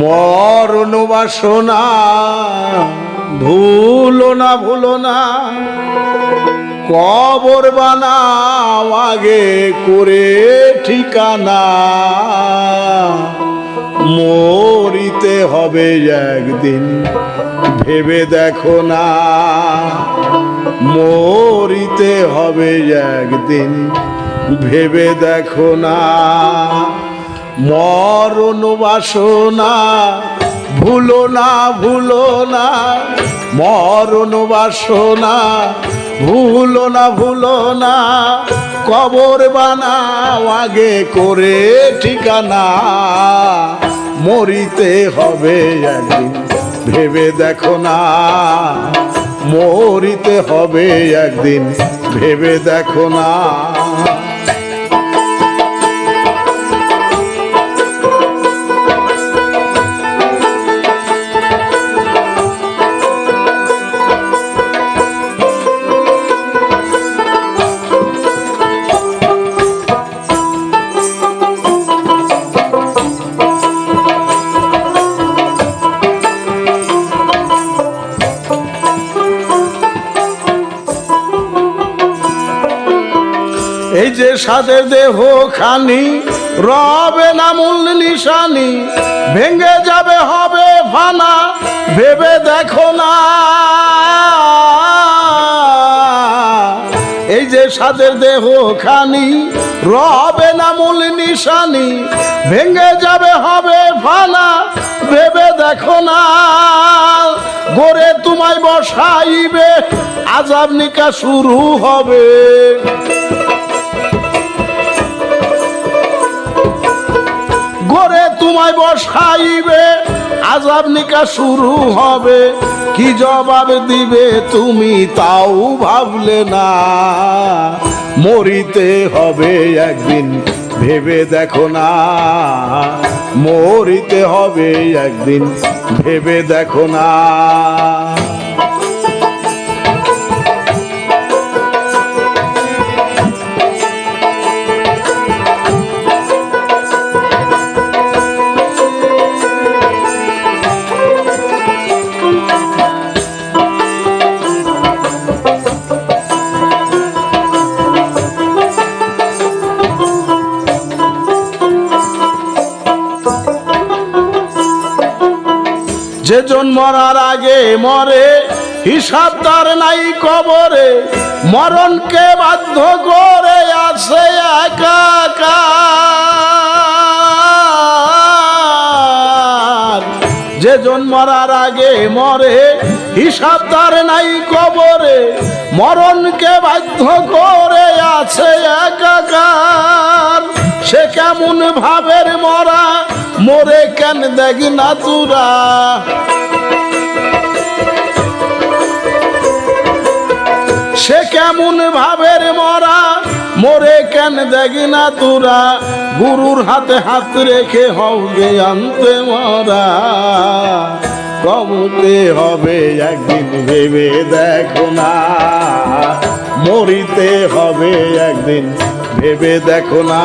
মরণ বাসনা ভুলো না ভুলো না। কবর বানাও আগে করে ঠিকানা। মরিতে হবে একদিন, ভেবে দেখো না। মরিতে হবে একদিন, ভেবে দেখো না। মরণ বাসনা ভুলো না ভুলো না। মরণ বাসনা ভুলো না ভুলো না। কবর বানাও আগে করে ঠিকানা। মরিতে হবে একদিন। ভেবে দেখো না মরিতে হবে একদিন। ভেবে দেখো না। সাদের দেহ খানি, রবে না মূল নিশানি, ভেঙে যাবে, হবে ফানা ভেবে দেখো না। এই যে সাদের দেহ খানি, রবে না মূল নিশানি, ভেঙে যাবে, হবে ফানা ভেবে দেখো না। গোরে তোমায় বসাইবে, আজাব নিকা শুরু হবে। তোমায় বসাইবে, আজাব নিকা শুরু হবে। কি জবাব দিবে তুমি তাও ভাবলে না। মরিতে হবে একদিন, ভেবে দেখো না। মরিতে হবে একদিন, ভেবে দেখো না। যে জন মরার আগে মরে, হিসাব তার নাই কবরে। মরণকে বাধ্য করে আছে একাকার যে জন মরার আগে মরে হিসাব তার নাই কবরে। মরণকে বাধ্য করে আছে একাকার? সে কেমন ভাবের মরা, মোরে কেন দেখ না তুরা? সে কেমন ভাবের মরা, মোরে কেন দেখ না তোরা? গুরুর হাতে হাত রেখে হওগে আনতে মরা। কমতে হবে একদিন ভেবে দেখো না। মরিতে হবে একদিন ভেবে দেখো না।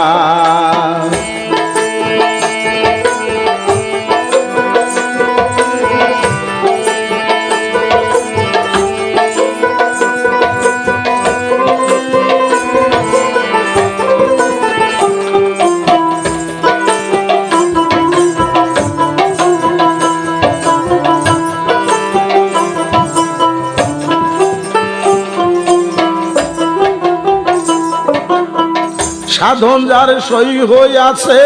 সাধন যার সই হইয়াছে,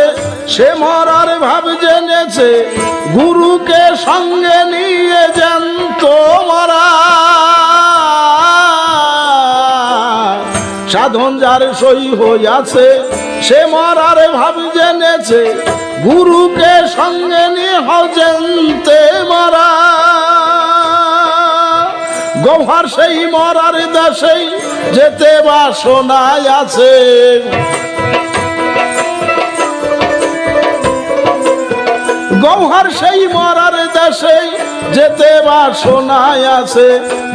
সে মরার ভাব জেনেছে, গুরুকে সঙ্গে নিয়ে যান তোমরা সাধন যার সই হইয়াছে, সে মরার ভাব জেনেছে, গুরুকে সঙ্গে নিয়ে হজেনতে মারা। গোভার সেই মরার দেশেই যেতে বাসনায় আছে। গৌহার সেই মরার দেশে যেতে বা শোনায় আছে।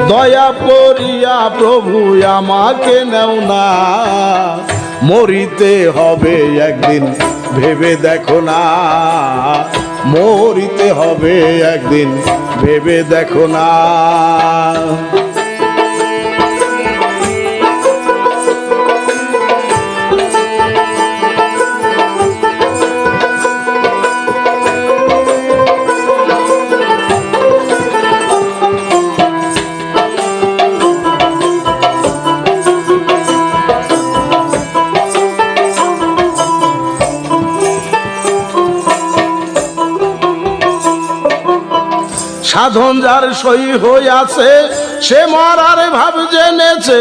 দয়া করিয়া প্রভু, আমাকে নেও না। মরিতে হবে একদিন, ভেবে দেখো না। মরিতে হবে একদিন, ভেবে দেখো না। সাধন যার সই হইয়াছে, সে মরার ভাব জেনেছে।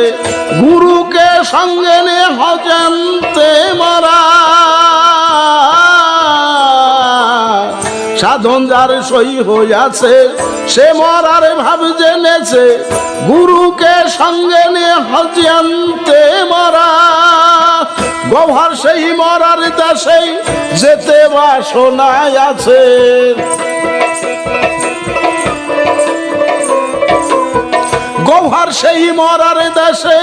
গুরুকে সঙ্গে হজন্তে মরা। সাধন যার সই হইয়াছে, সে মরার ভাব জেনেছে। গুরুকে সঙ্গে নিয়ে হজন্তে মরা। গভার সেই মরার দেশে যেতে বা শোনায় আছে। গৌহার সেই মরার দেশে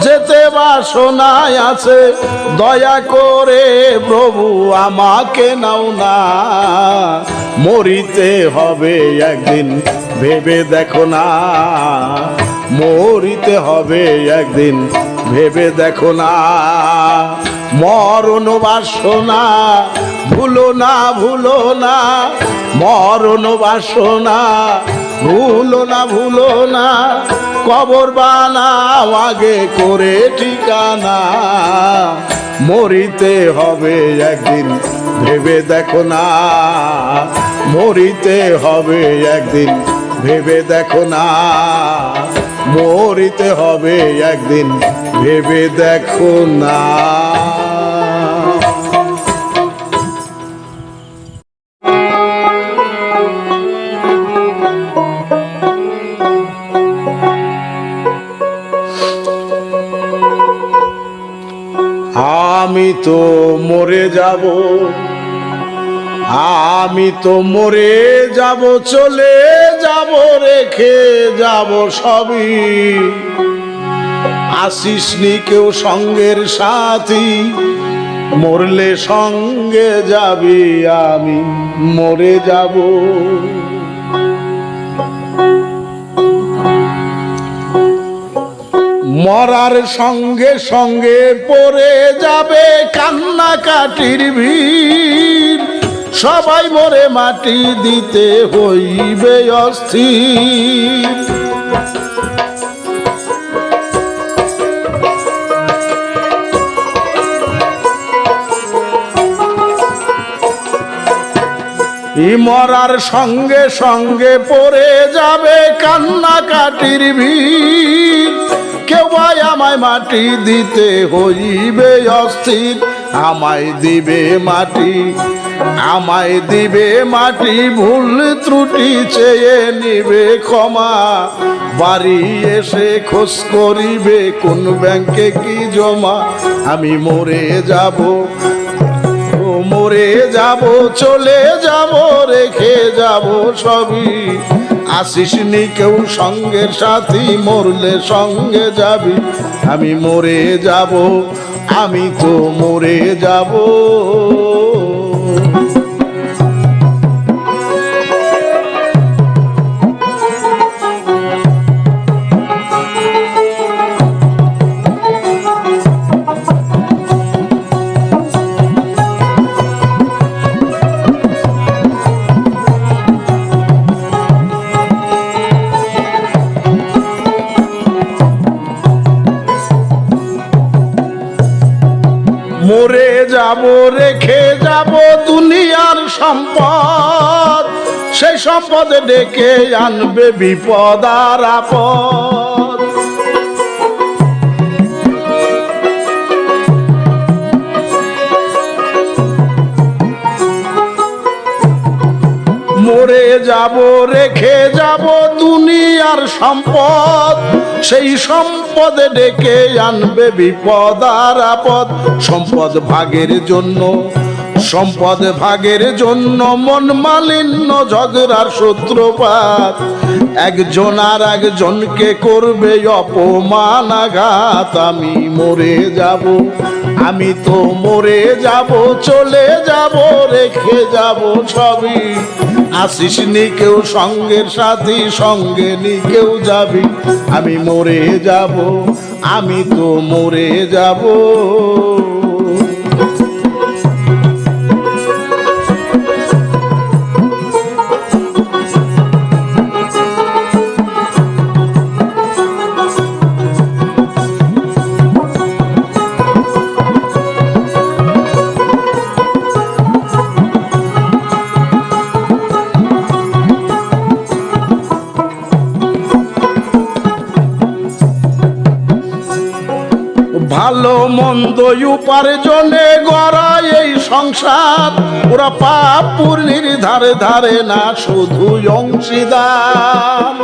যেতে বা শোনায় আছে। দয়া করে প্রভু আমাকে নাও না। মরিতে হবে একদিন, ভেবে দেখো না। মরিতে হবে একদিন, ভেবে দেখো না। মরণ বাসনা, ভুলো না ভুলো না। মরণ বাসনা ভুলো না ভুলো না, কবর বানাও আগে করে ঠিকানা। মরিতে হবে একদিন, ভেবে দেখো না। মরিতে হবে একদিন, ভেবে দেখো না। মরিতে হবে একদিন, ভেবে দেখো না। আমি তো মরে যাব। আমি তো মরে যাব, চলে যাব, রেখে যাব সবই। আসিস নি কেউ সঙ্গের সাথী, মরলে সঙ্গে যাবি আমি, মরে যাব। মরার সঙ্গে সঙ্গে পড়ে যাবে কান্নাকাটির ভিড়। সবাই মরে মাটি দিতে হইবে অস্থির। মরার সঙ্গে সঙ্গে পড়ে যাবে কান্নাকাটির ভিড়। কেউ আমায় মাটি দিতে হইবে অস্থির। আমায় দিবে মাটি, আমায় দিবে মাটি, ভুল ত্রুটি চেয়ে নিবে ক্ষমা। বাড়ি এসে খোঁজ করিবে কোন ব্যাংকে কি জমা। আমি মরে যাব মরে যাব, চলে যাব, রেখে যাব সবই। আসিস নি কেউ সঙ্গে সাথী, মরলে সঙ্গে যাবি। আমি মরে যাব, আমি তো মরে যাব। যাব রেখে যাব দুনিয়ার সম্পদ। সেই সম্পদ ডেকে আনবে বিপদ আর আপদ। যাব, রেখে যাব দুনিয়ার সম্পদ। সেই সম্পদে ডেকে আনবে বিপদ আর আপদ। সম্পদ ভাগের জন্য, সম্পদ ভাগের জন্য মন মালিন্য ঝগড়ার সূত্রপাত। একজন আর একজনকে করবে অপমান আঘাত, আমি মরে যাব, আমি তো মরে যাব, চলে যাব, রেখে যাব সবই। আসিস নি কেউ সঙ্গের সাথী, সঙ্গে নি কেউ যাবি। আমি মরে যাব, আমি তো মরে যাব। উপার্জনে গড়ায় এই সংসার। ওরা পাপ পূর্ণির ধারে ধারে না, শুধু অংশীদার।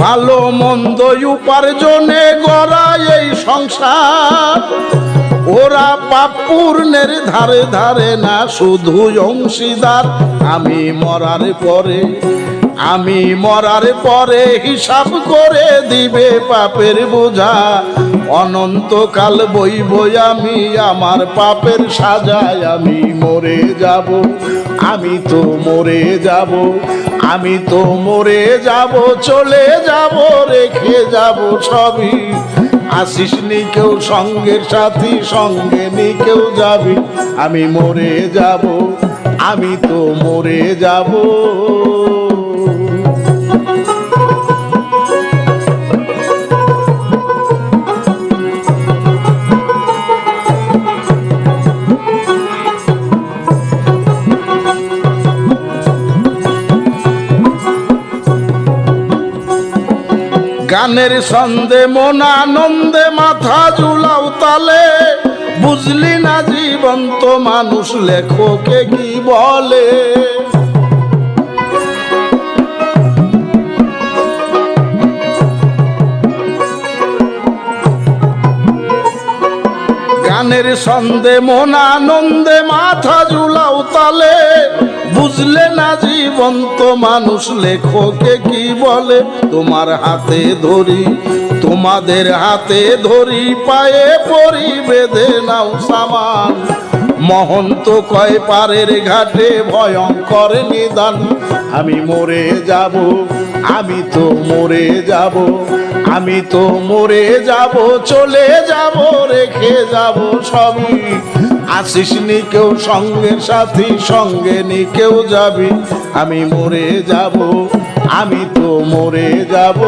ভালো মন্দ উপার্জনে গড়ায় এই সংসার। ওরা পাপ পূর্ণের ধারে ধারে না, শুধু অংশীদার। আমি মরার পরে, আমি মরার পরে হিসাব করে দিবে পাপের বোঝা। অনন্তকাল বই বই আমি, আমার পাপের সাজায় আমি মরে যাব। আমি তো মরে যাব, আমি তো মরে যাব, চলে যাব, রেখে যাব সবই। আসিস নি কেউ সঙ্গের সাথী, সঙ্গে নি কেউ যাবি। আমি মরে যাব, আমি তো মরে যাব। গানের ছন্দে, মন আনন্দে, মাথা ঝুলাও তালে। বুঝলি না জীবন্ত মানুষ, লেখকে কি বলে? গানের ছন্দে, মন আনন্দে, মাথা ঝুলাও তালে। বুঝলে না জীবন্ত মানুষ লেখকে কি বলে? তোমার হাতে ধরি, তোমাদের হাতে ধরি, পায়ে পরি, বেঁধে নাও সামান মহন্ত কয় পারের ঘাটে ভয়ঙ্কর নিদান। আমি মরে যাব, আমি তো মরে যাব, আমি তো মরে যাব, চলে যাব, রেখে যাব সবই। আসিস নি কেউ সঙ্গে সাথী, সঙ্গে নি কেউ যাবি। আমি মরে যাব, আমি তো মরে যাব।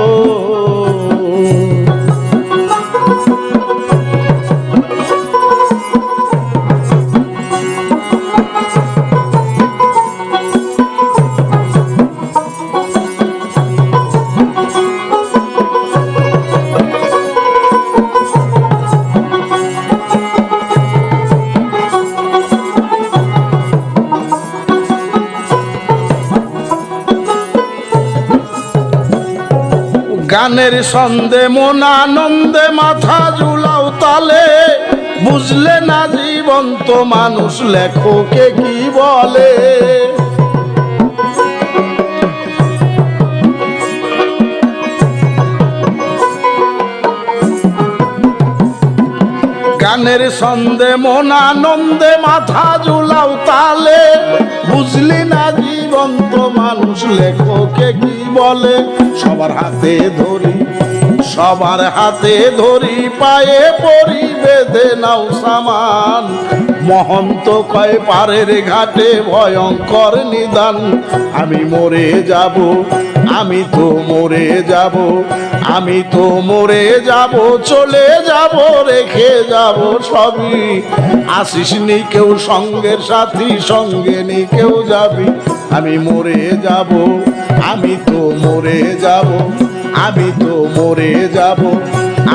গানের সন্দে মন আনন্দে মাথা ঝুলাও তালে। বুঝলে না জীবন্ত মানুষ লেখকে কি বলে? গানের ছন্দে মন আনন্দে, মাথা ঝুলাও তালে। বুঝলি না জীবন্ত মানুষ, লেখকে কি বলে? সবার হাতে ধরি, সবার হাতে ধরি, পায়ে পরি, বেঁধে নাও সামান। মহন্ত কয় পারের ঘাটে ভয়ঙ্কর নিদান। আমি মরে যাব, আমি তো মরে যাব আমি তো মরে যাব, চলে যাব, রেখে যাব সবই। আসিস নি কেউ সঙ্গের সাথী সঙ্গে নি কেউ যাবি। আমি মরে যাব, আমি তো মরে যাব, আমি তো মরে যাব,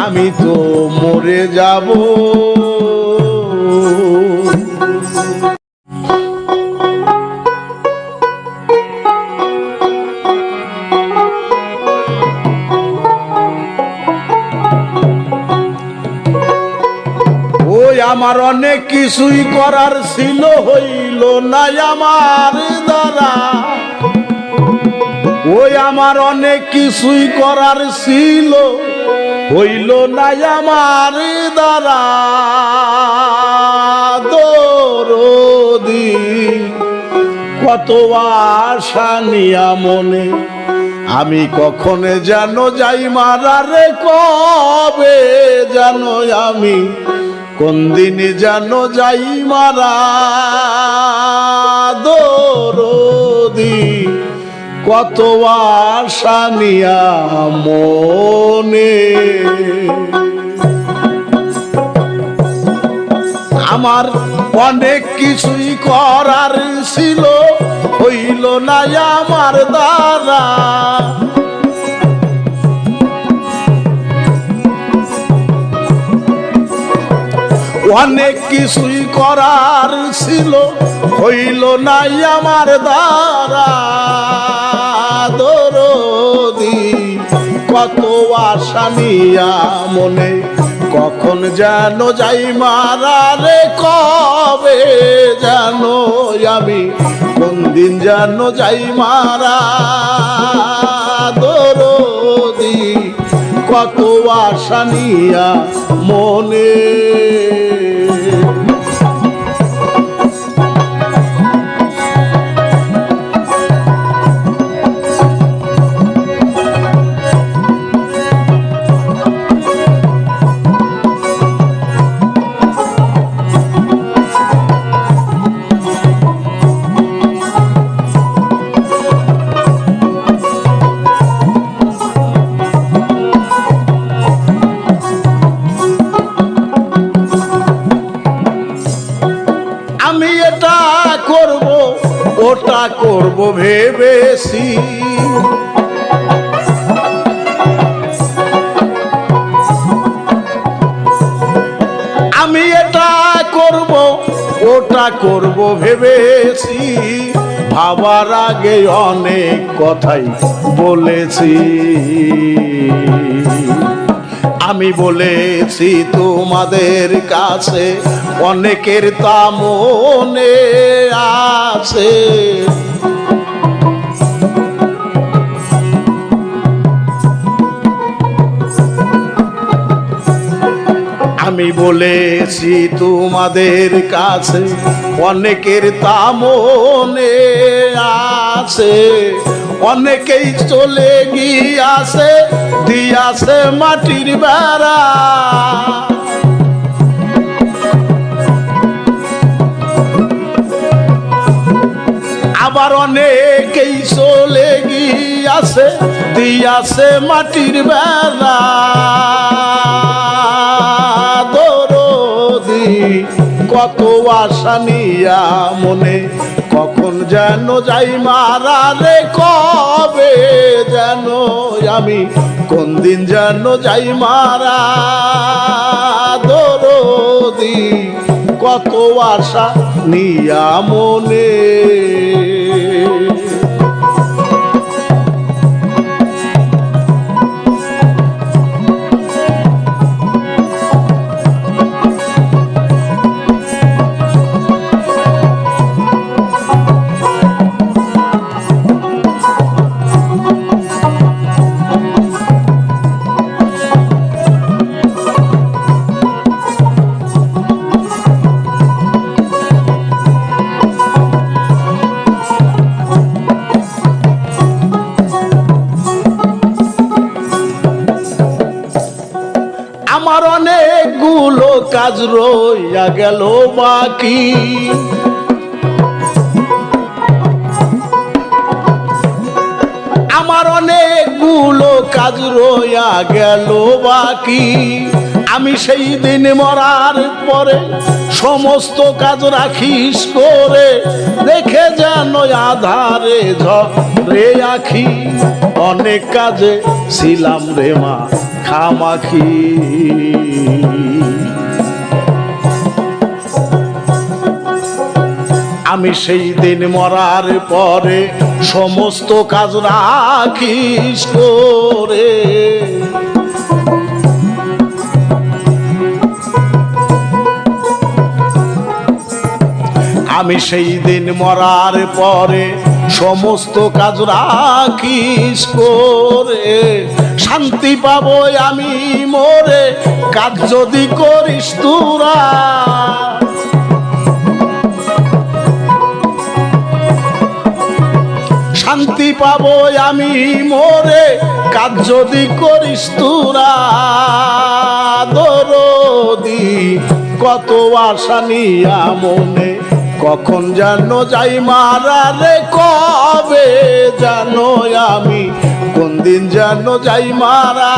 আমি তো মরে যাব। কিছুই করার ছিল হইল না আমার দ্বারা। ওই আমার অনেক কিছুই করার ছিল হইল না আমার দ্বারা। দরদি, কত আশা নিয়া মনে, আমি কখনো যেন যাই মারারে কবে, যেন আমি কোন দিন যেন যাই মারা দরদি, কত আশা নিয়া মনে। আমার অনেক কিছুই করার ছিল, হইল না আমার দ্বারা। অনেক কিছুই করার ছিল, হইল নাই আমার দ্বারা। দরদি, কত আশা নিয়া মনে, কখন যেন যাই মারারে কবে যেন আমি, কোন দিন যেন যাই মারা। দরদি, কত আশা নিয়া মনে ওটা করব ভেবেছি? আমি এটা করব ওটা করব ভেবেছি। ভাবার আগে অনেক কথাই বলেছি। আমি বলেছি তোমাদের কাছে অনেকের তা মনে আছে। আমি বলেছি তোমাদের কাছে অনেকের তা মনে আছে। অনেকেই চলে গিয়াছে, দিয়াছে মাটির বেড়া। আবার অনেকেই চলে গিয়াছে, দিয়াছে মাটির বেলা কত আশা নিয়া মনে কখন যেন যাই মারা মারারে কবে যেন আমি, কোন দিন যেন যাই মারা দরদি, কত আশা নিয়া মনে। অনেকগুলো কাজ রইয়া গেল বাকি। আমার অনেকগুলো কাজ রইয়া গেল বাকি। আমি সেই দিন মরার পরে সমস্ত কাজ রাখিস করে দেখে যেন আধারে ঝরে আখি। অনেক কাজে ছিলাম রে মা খামাখি আমি সেই দিন মরার পরে সমস্ত কাজ রাখিস করে। আমি সেই দিন মরার পরে সমস্ত কাজ রাখিস করে। শান্তি পাবো আমি মোরে, কাজ যদি করিস তোরা। শান্তি পাবো আমি মোরে, কাজ যদি করিস তোরা। দরদি, কত আশা মনে, কখন জানো যাই মারা রে কবে জানো আমি কোন দিন যেন যাই মারা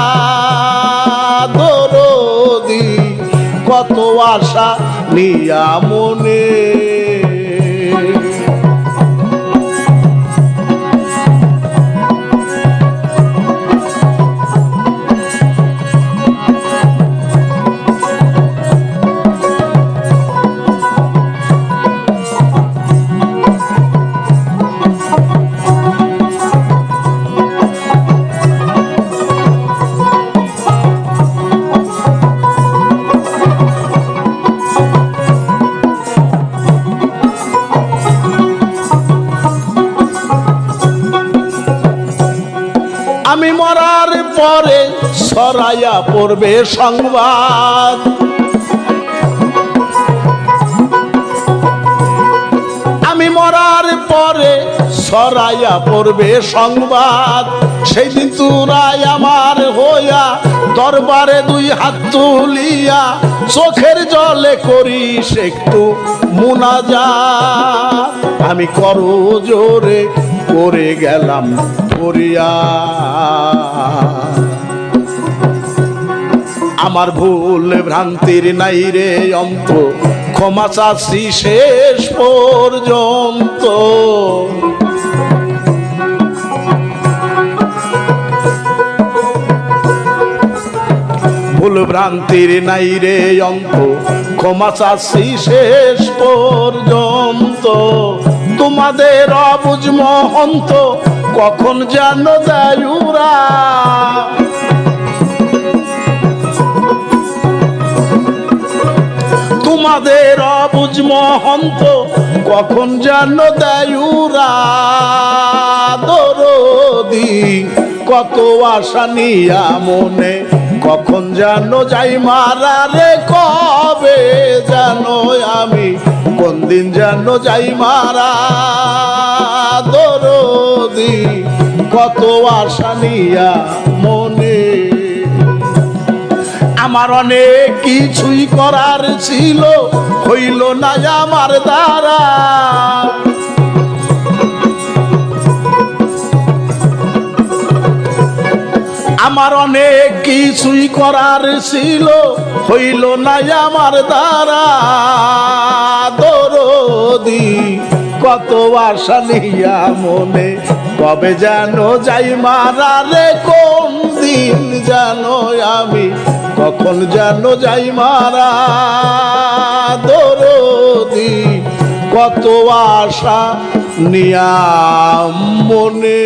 দরদি কত আশা নিয়া মনে। সরাইয়া পড়বে সংবাদ। আমি মরার পরে সরাইয়া পড়বে সংবাদ। সেই দিন তুরাই আমার হইয়া দরবারে দুই হাত তুলিয়া চোখের জলে করিস একটু মুনাজা আমি করো জোরে করে গেলাম করিয়া। আমার ভুল ভ্রান্তির নাই রে অন্ত। ক্ষমা চাচ্ছি শেষ পর্যন্ত। ভুল ভ্রান্তির নাই রে অন্ত। ক্ষমা চাচ্ছি শেষ পর্যন্ত। তোমাদের অবুজ মহন্ত কখন যেন দেয়ুরা। তোমাদের অবুজ মহন্ত কখন যেন দেয়ুরা দরদি? কত আশা নিয়া মনে, কখন যেন যাই মারা রে, কবে যেন আমি, কোন দিন যেন যাই মারা দরদি? কত আশা নিয়া মনে। আমার অনেক কিছুই করার ছিল, হইল না আমার দ্বারা। আমার অনেক কিছুই করার ছিল, হইল না আমার দ্বারা। দরদি কত আশা নিয়া মনে। কবে যেন যাই মারা রে, কোন দিন জানো আমি, কখন যেন যাই মারা দরদি। কত আশা নিয়া মনে।